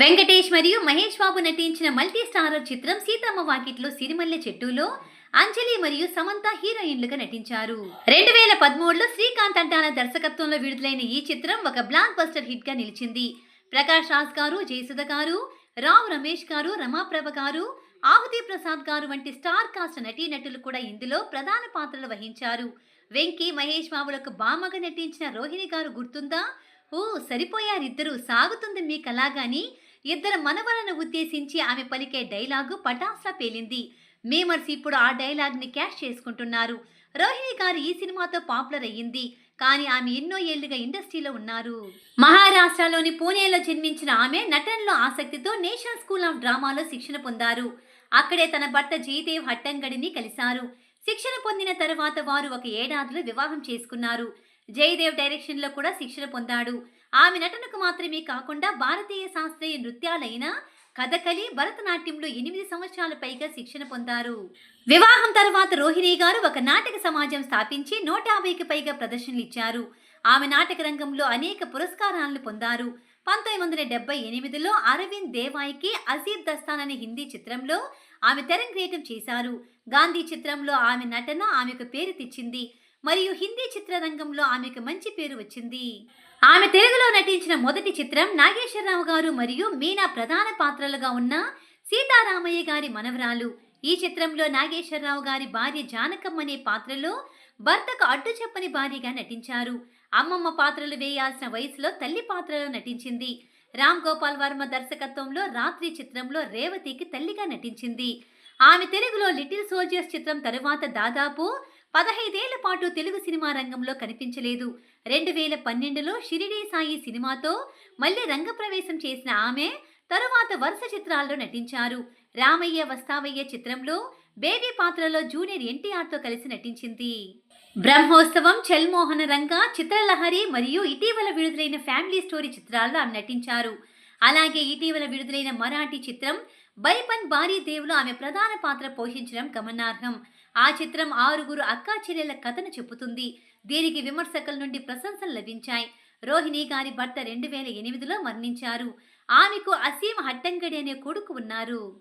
వెంకటేష్ మరియు మహేష్ బాబు నటించిన multi starrer చిత్రం సీతమ్మ వాకిట్లో సిరిమల్లె చెట్టులో అంజలి మరియు సమంత హీరోయిన్లుగా నటించారు. రెండు వేల పదమూడులో శ్రీకాంత్ అంటాన దర్శకత్వంలో విడుదలైన ఈ చిత్రం ఒక బ్లాక్ బస్టర్ హిట్గా నిలిచింది. ప్రకాష్ రాజ్ గారు జయసుధ గారు రావు రమేష్ గారు రమాప్రభ గారు ఆహుతి ప్రసాద్ గారు వంటి స్టార్ కాస్ట్ నటీనటులు కూడా ఇందులో ప్రధాన పాత్రలు వహించారు. వెంకీ మహేష్ బాబులకు బామగా నటించిన రోహిణి గారు గుర్తుందా? ఓ సరిపోయారిద్దరూ సాగుతుంది మీ కలాగాని ఇద్దరు మనవలను ఉద్దేశించి ఆమె పలికే డైలాగు పటాస్లా పేలింది. మేమర్స్ ఇప్పుడు ఆ డైలాగ్ని క్యాష్ చేసుకుంటున్నారు. రోహిణి గారు ఈ సినిమాతో పాపులర్ అయ్యింది. కానీ ఆమె ఎన్నో ఏళ్ళుగా ఇండస్ట్రీలో ఉన్నారు. మహారాష్ట్రలోని పూణేలో జన్మించిన ఆమె నటనలో ఆసక్తితో నేషనల్ స్కూల్ ఆఫ్ డ్రామాలో శిక్షణ పొందారు. అక్కడే తన భర్త జయదేవ్ హట్టంగడిని కలిశారు. శిక్షణ పొందిన తర్వాత వారు ఒక ఏడాదిలో వివాహం చేసుకున్నారు. జయదేవ్ డైరెక్షన్లో కూడా శిక్షణ పొందాడు. ఆమె నటనకు మాత్రమే కాకుండా భారతీయ శాస్త్రీయ నృత్యాలైన కథకలి భరతనాట్యంలో ఎనిమిది సంవత్సరాల పైగా శిక్షణ పొందారు. వివాహం తర్వాత రోహిణి గారు ఒక నాటక సమాజం స్థాపించి నూట యాభైకి పైగా ప్రదర్శనలు ఇచ్చారు. ఆమె నాటక రంగంలో అనేక పురస్కారాలను పొందారు. పంతొమ్మిది వందల డెబ్బై ఎనిమిదిలో అరవింద్ దేవాయికి అజీబ్ దస్తాన్ అనే హిందీ చిత్రంలో ఆమె తెరంగేటం చేశారు. గాంధీ చిత్రంలో ఆమె నటన ఆమెకు పేరు తెచ్చింది. మరియు హిందీ చిత్రరంగంలో ఆమెకు మంచి పేరు వచ్చింది. ఆమె తెలుగులో నటించిన మొదటి చిత్రం నాగేశ్వరరావు గారు మరియు మీనా ప్రధాన పాత్రలుగా ఉన్న సీతారామయ్య గారి మనవరాలు. ఈ చిత్రంలో నాగేశ్వరరావు గారి భార్య జానకమ్మ అనే పాత్రలో భర్తకు అడ్డు చెప్పని భార్యగా నటించారు. అమ్మమ్మ పాత్రలు వేయాల్సిన వయసులో తల్లి పాత్రలో నటించింది. రామ్ గోపాల్ వర్మ దర్శకత్వంలో రాత్రి చిత్రంలో రేవతికి తల్లిగా నటించింది. ఆమె తెలుగులో లిటిల్ సోల్జర్స్ చిత్రం తరువాత దాదాపు పదహైదేళ్ళ పాటు తెలుగు సినిమా రంగంలో కనిపించలేదు. రెండు వేల పన్నెండులో షిరిడీ సాయి సినిమాతో మళ్ళీ రంగప్రవేశం చేసిన ఆమె తరువాత వరుస చిత్రాల్లో నటించారు. రామయ్య వస్తావయ్య చిత్రంలో బేబీ పాత్రలో జూనియర్ ఎన్టీఆర్తో కలిసి నటించింది. బ్రహ్మోత్సవం చెల్మోహన రంగ చిత్రలహరి మరియు ఇటీవల విడుదలైన ఫ్యామిలీ స్టోరీ చిత్రాల్లో ఆమె నటించారు. అలాగే ఇటీవల విడుదలైన మరాఠీ చిత్రం బైపన్ భారీ దేవులో ఆమె ప్రధాన పాత్ర పోషించడం గమనార్హం. ఆ చిత్రం ఆరుగురు అక్కా చెల్లెల కథను చెబుతుంది. దీనికి విమర్శకుల నుండి ప్రశంసలు లభించాయి. రోహిణి గారి భర్త రెండు వేల ఎనిమిదిలో మరణించారు. ఆమెకు అసీం హట్టంగడి అనే కొడుకు ఉన్నారు.